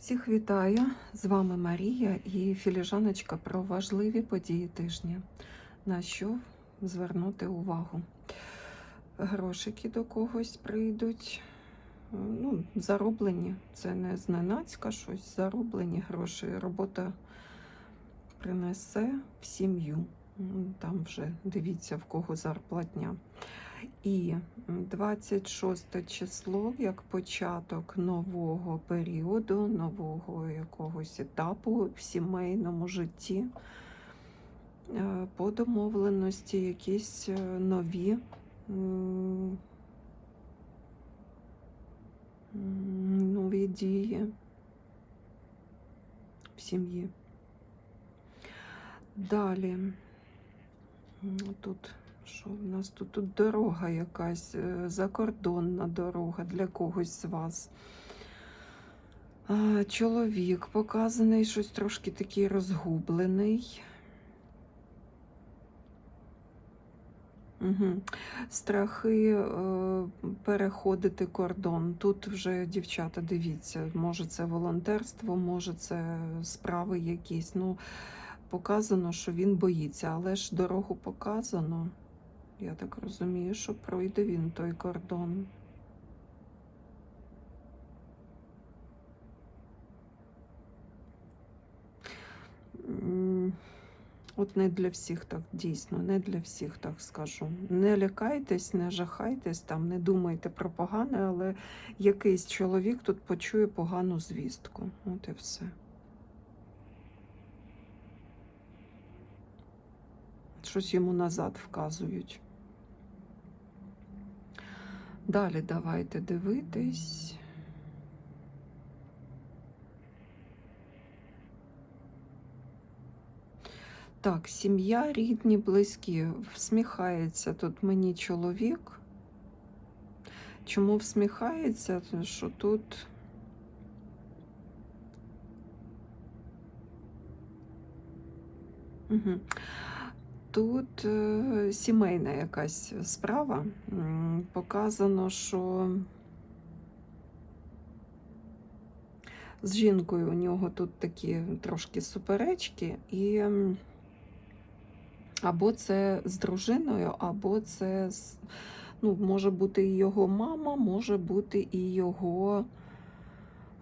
Всіх вітаю! З вами Марія і філіжаночка про важливі події тижня. На що звернути увагу? Грошики до когось прийдуть. Ну, зароблені. Це не зненацька щось, зароблені гроші. Робота принесе в сім'ю. Там вже дивіться, в кого зарплатня. І 26 число як початок нового періоду, нового якогось етапу в сімейному житті. Е, По домовленості якісь е, нові нові дії в сім'ї. Далі. Тут що в нас тут? Тут дорога якась, е, закордонна дорога для когось з вас. Чоловік показаний, щось трошки такий розгублений. Угу. Страхи е, переходити кордон. Тут вже, дівчата, дивіться, може це волонтерство, може це справи якісь. Ну, показано, що він боїться, але ж дорогу показано. Я так розумію, що пройде він той кордон. От не для всіх так дійсно, не для всіх так скажу. Не лякайтесь, не жахайтесь, там, не думайте про погане, але якийсь чоловік тут почує погану звістку. От і все. Щось йому назад вказують. Далі давайте дивитись. Так, сім'я, рідні, близькі. Всміхається тут мені чоловік. Чому всміхається? Тому що тут. Угу. Тут е, сімейна якась справа. Показано, що з жінкою у нього тут такі трошки суперечки, і або це з дружиною, або це з, ну, може бути і його мама, може бути і його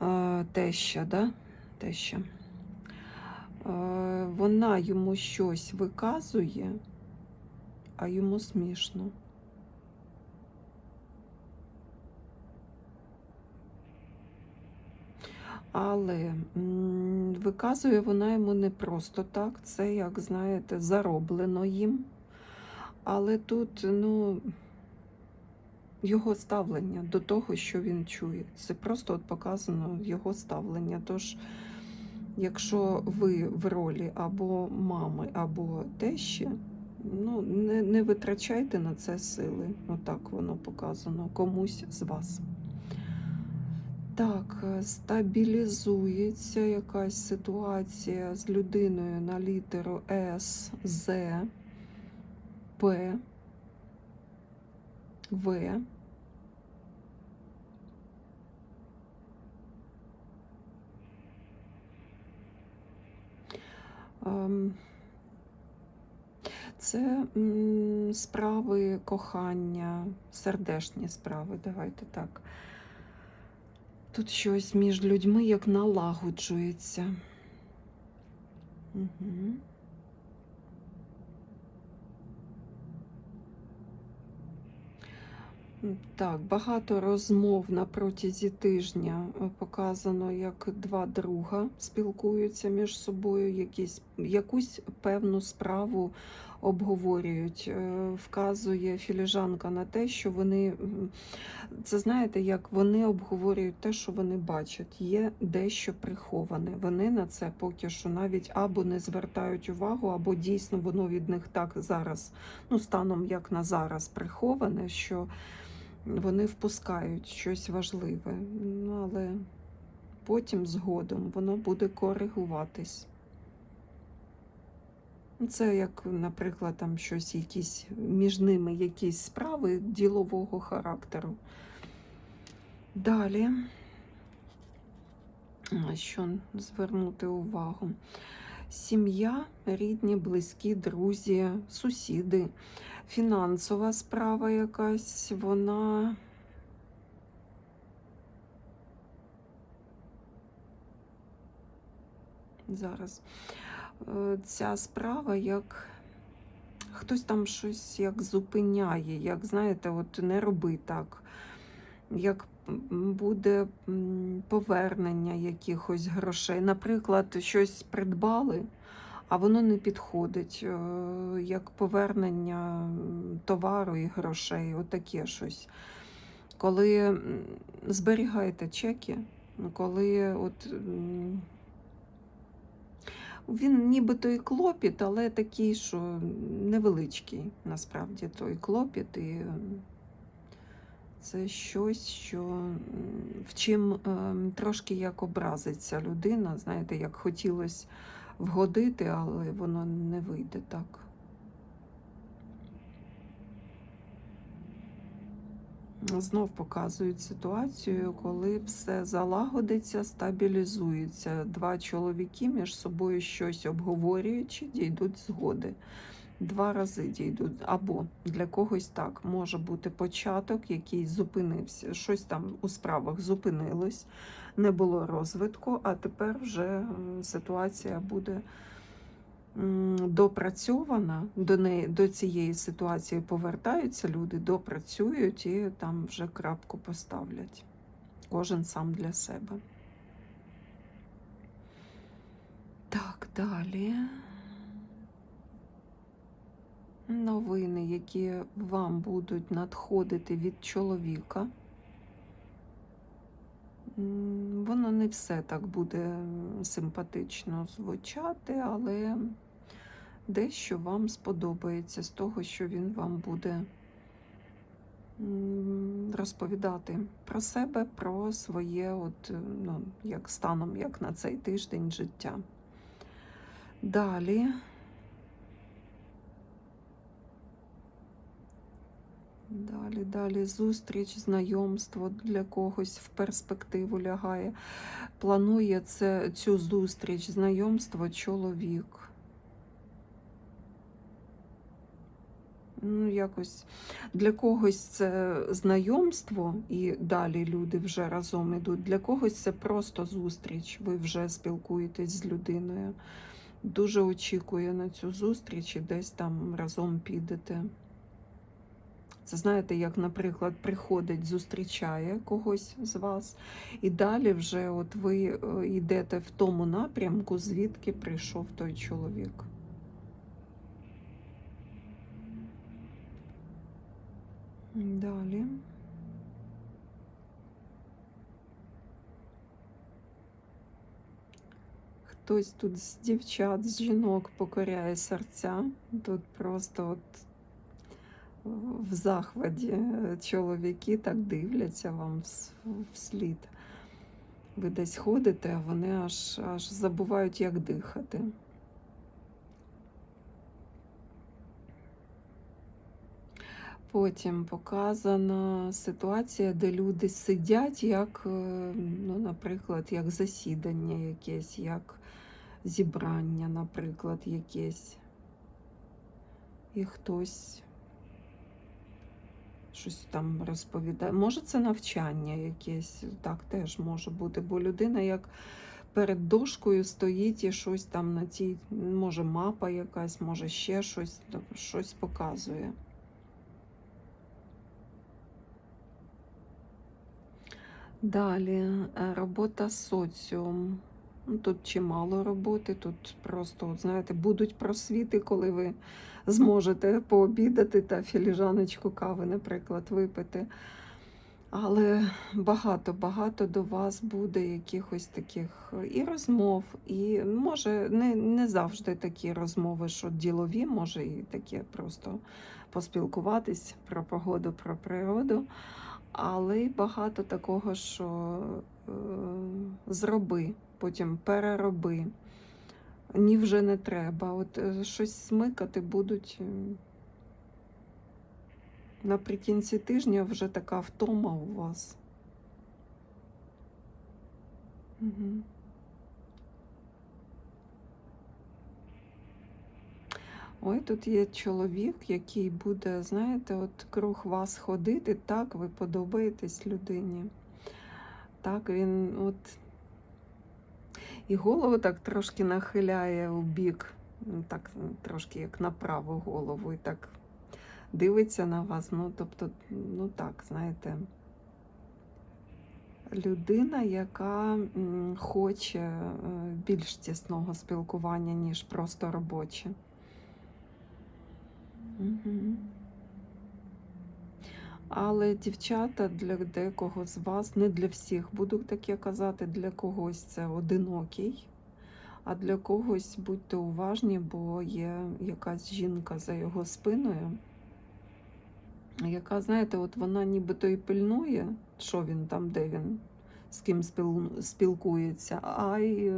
е, теща, да? теща. Е, Вона йому щось виказує, а йому смішно. Але виказує вона йому не просто так, це, як знаєте, зароблено їм. Але тут, ну, його ставлення до того, що він чує. Це просто от показано його ставлення. Тож, якщо ви в ролі або мами, або тещі, ну, не, не витрачайте на це сили. Отак воно показано комусь з вас. Так, е, стабілізується якась ситуація з людиною на літеру С, З, П, В. Це справи кохання, сердешні справи, давайте так. Тут щось між людьми як налагоджується. Угу. Так, багато розмов на протязі тижня е, показано, як два друга спілкуються між собою, якісь, якусь певну справу обговорюють. Е, Вказує філіжанка на те, що вони це знаєте, як вони обговорюють те, що вони бачать. Є дещо приховане. Вони на це поки що навіть або не звертають увагу, або дійсно воно від них так зараз, ну станом як на зараз, приховане, що вони впускають щось важливе. Ну, але потім згодом воно буде коригуватись. Це як, наприклад, там щось, якісь між ними якісь справи ділового характеру. Далі На що звернути увагу? Сім'я, рідні, близькі, друзі, сусіди, фінансова справа якась, вона. Зараз Е, ця справа як хтось там щось як зупиняє, як знаєте, от не роби так, як буде повернення якихось грошей. Наприклад, щось придбали, а воно не підходить, е, як повернення товару і грошей, отаке щось. Коли зберігаєте чеки, коли от. він нібито і клопіт, але такий, що невеличкий насправді той клопіт. І це щось, що в чим ем, трошки як образиться людина. Знаєте, як хотілося вгодити, але воно не вийде так. Знов показують ситуацію, коли все залагодиться, стабілізується. Два чоловіки між собою щось обговорюючи, дійдуть згоди. Два рази дійдуть. Або для когось так може бути початок, який зупинився. Щось там у справах зупинилось, не було розвитку, а тепер вже ситуація буде допрацьована до неї до цієї ситуації повертаються люди, допрацюють і там вже крапку поставлять. Кожен сам для себе. Так, далі. Новини, які вам будуть надходити від чоловіка. Воно не все так буде симпатично звучати, але дещо вам сподобається з того, що він вам буде розповідати про себе, про своє, от, ну, як станом, як на цей тиждень життя. Далі. Далі, далі зустріч, знайомство для когось в перспективу лягає. Планує це, цю зустріч, знайомство чоловік. Ну, якось для когось це знайомство, і далі люди вже разом ідуть. Для когось це просто зустріч. Ви вже спілкуєтесь з людиною. Дуже очікує на цю зустріч і десь там разом підете. Це знаєте, як, наприклад, приходить, зустрічає когось з вас, і далі вже от ви е, йдете в тому напрямку, звідки прийшов той чоловік. Далі. Хтось тут з дівчат, з жінок покоряє серця. Тут просто от в захваті е, чоловіки так дивляться вам вслід. Ви десь ходите, а вони аж, аж забувають, як дихати. Потім показана ситуація, де люди сидять, як, е, ну, наприклад, як засідання якесь, як зібрання, наприклад, якесь. І хтось щось там розповідає. Може, це навчання якесь, так теж може бути, бо людина як перед дошкою стоїть і щось там на цій, може, мапа якась, може ще щось, щось показує. Далі е, робота соціум. Ну, Тут чимало роботи, тут просто, от, знаєте, будуть просвіти, коли ви зможете пообідати та філіжаночку кави, наприклад, випити. Але багато-багато до вас буде якихось таких і розмов, і може не, не завжди такі розмови, що ділові, може і таке просто поспілкуватись про погоду, про природу. Але й багато такого, що е, зроби, потім перероби. Ні, вже не треба. От е, щось смикати будуть. Наприкінці тижня вже така втома у вас. Угу. Ой, тут є чоловік, який буде, знаєте, от круг вас ходити, так ви подобаєтесь людині. Так, він от і голову так трошки нахиляє у бік, ну, так трошки як на праву голову, і так дивиться на вас. Ну, тобто, ну так, знаєте, людина, яка хоче е, більш тісного спілкування, ніж просто робоче. Але дівчата для декого з вас, не для всіх, буду таке казати, для когось це одинокий, а для когось будьте уважні, бо є якась жінка за його спиною, яка, знаєте, от вона нібито і пильнує, що він там, де він, з ким спілкується, а й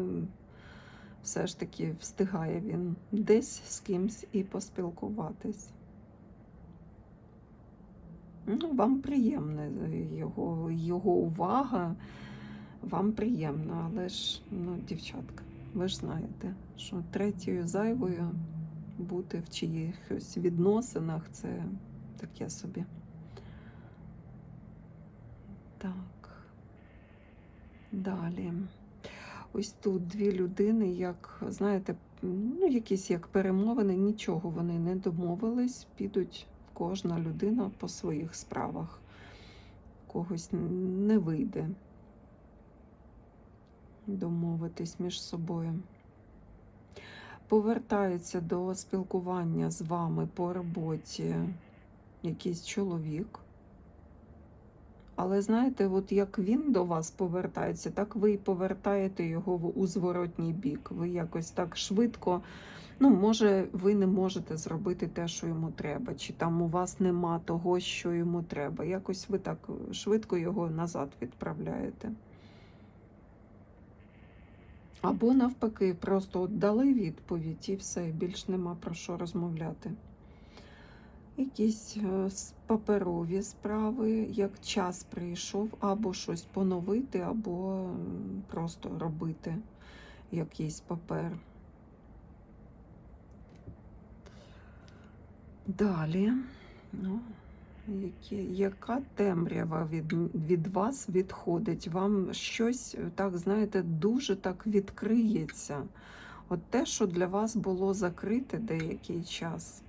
все ж таки встигає він десь з кимсь і поспілкуватись. Ну, вам приємна його, його увага, вам приємно, але ж, ну, дівчатка, ви ж знаєте, що третьою зайвою бути в чиїхось відносинах це таке собі. Так. Далі. Ось тут дві людини, як, знаєте, ну, якісь як перемовини, нічого вони не домовились, підуть кожна людина по своїх справах. Когось не вийде домовитись між собою. Повертається до спілкування з вами по роботі якийсь чоловік. Але знаєте, от як він до вас повертається, так ви і повертаєте його у зворотній бік. Ви якось так швидко, ну, може, ви не можете зробити те, що йому треба, чи там у вас нема того, що йому треба. Якось ви так швидко його назад відправляєте. Або навпаки, просто от дали відповідь і все, більш нема про що розмовляти. Якісь е, паперові справи, як час прийшов, або щось поновити, або просто робити якийсь папер. Далі, ну, які, яка темрява від, від вас відходить? Вам щось, е, так знаєте, дуже так відкриється. От те, що для вас було закрите деякий час.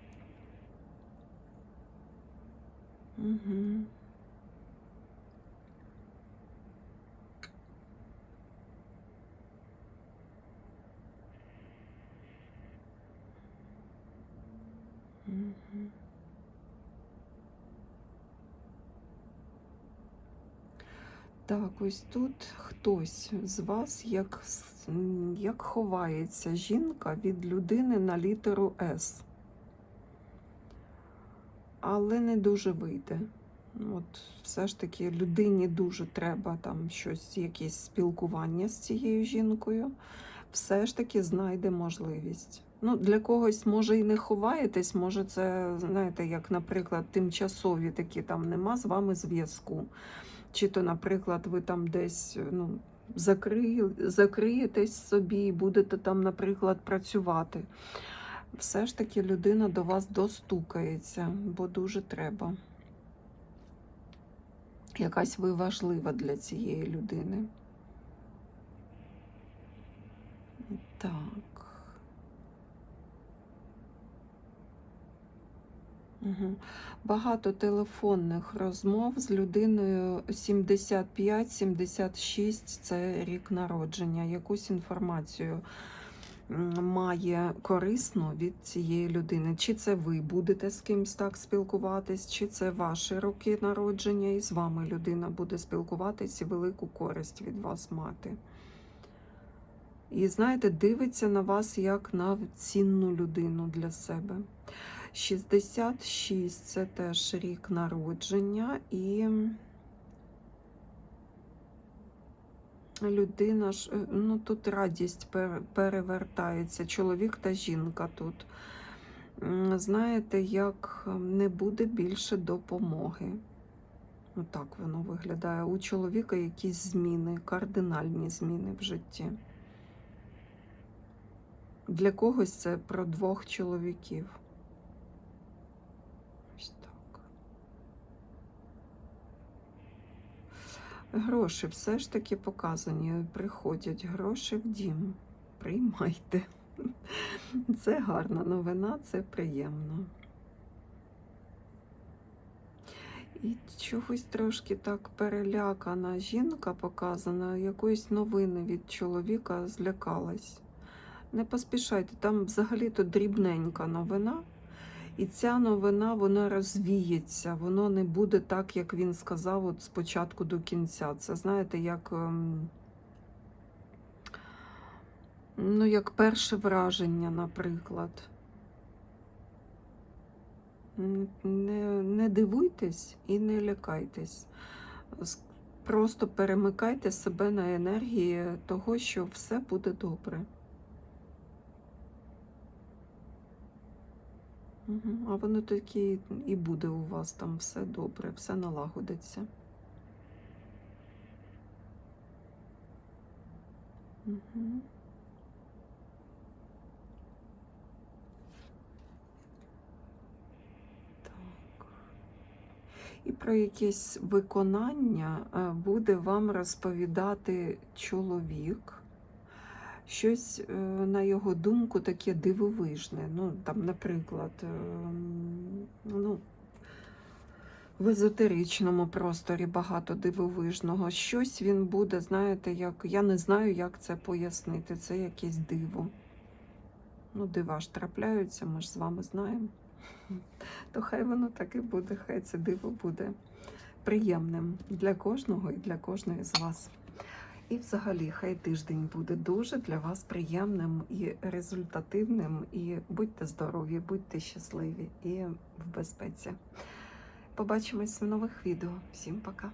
Так, ось тут хтось з вас як, як ховається жінка від людини на літеру С. Але не дуже вийде. От все ж таки людині дуже треба там щось, якесь спілкування з цією жінкою. Все ж таки знайде можливість. Ну, для когось може і не ховаєтесь, може, це, знаєте, як, наприклад, тимчасові такі там нема з вами зв'язку. Чи то, наприклад, ви там десь ну, закриє, закриєтесь собі і будете там, наприклад, працювати. Все ж таки людина до вас достукається, бо дуже треба. Якась ви важлива для цієї людини. Так. Угу. Багато телефонних розмов з людиною 75-76 це рік народження. Якусь інформацію має корисну від цієї людини. Чи це ви будете з кимсь так спілкуватись, чи це ваші роки народження, і з вами людина буде спілкуватись і велику користь від вас мати. І знаєте, дивиться на вас як на цінну людину для себе. 66 це теж рік народження, і людина ж, е, ну тут радість перевертається, чоловік та жінка тут. Знаєте, як не буде більше допомоги. Отак воно виглядає. У чоловіка якісь зміни, кардинальні зміни в житті. Для когось це про двох чоловіків. Гроші все ж таки показані. Приходять гроші в дім. Приймайте. Це гарна новина, це приємно. І чогось трошки так перелякана жінка показана, якоїсь новини від чоловіка злякалась. Не поспішайте, там взагалі-то дрібненька новина. І ця новина вона розвіється, воно не буде так, як він сказав, от спочатку до кінця. Це знаєте, як, ем, ну, як перше враження, наприклад. Не, не дивуйтесь і не лякайтесь. Просто перемикайте себе на енергії того, що все буде добре. А воно таки і буде у вас там все добре, все налагодиться. Так. І про якесь виконання е, буде вам розповідати чоловік. Щось, е, на його думку, таке дивовижне. Ну, там, наприклад, ем, ну, в езотеричному просторі багато дивовижного. Щось він буде, знаєте, як я не знаю, як це пояснити. Це якесь диво. Ну, дива ж трапляються, ми ж з вами знаємо. То хай воно так і буде, хай це диво буде приємним для кожного і для кожної з вас. І взагалі, хай тиждень буде дуже для вас приємним і результативним. І будьте здорові, будьте щасливі і в безпеці. Побачимось в нових відео. Всім пока!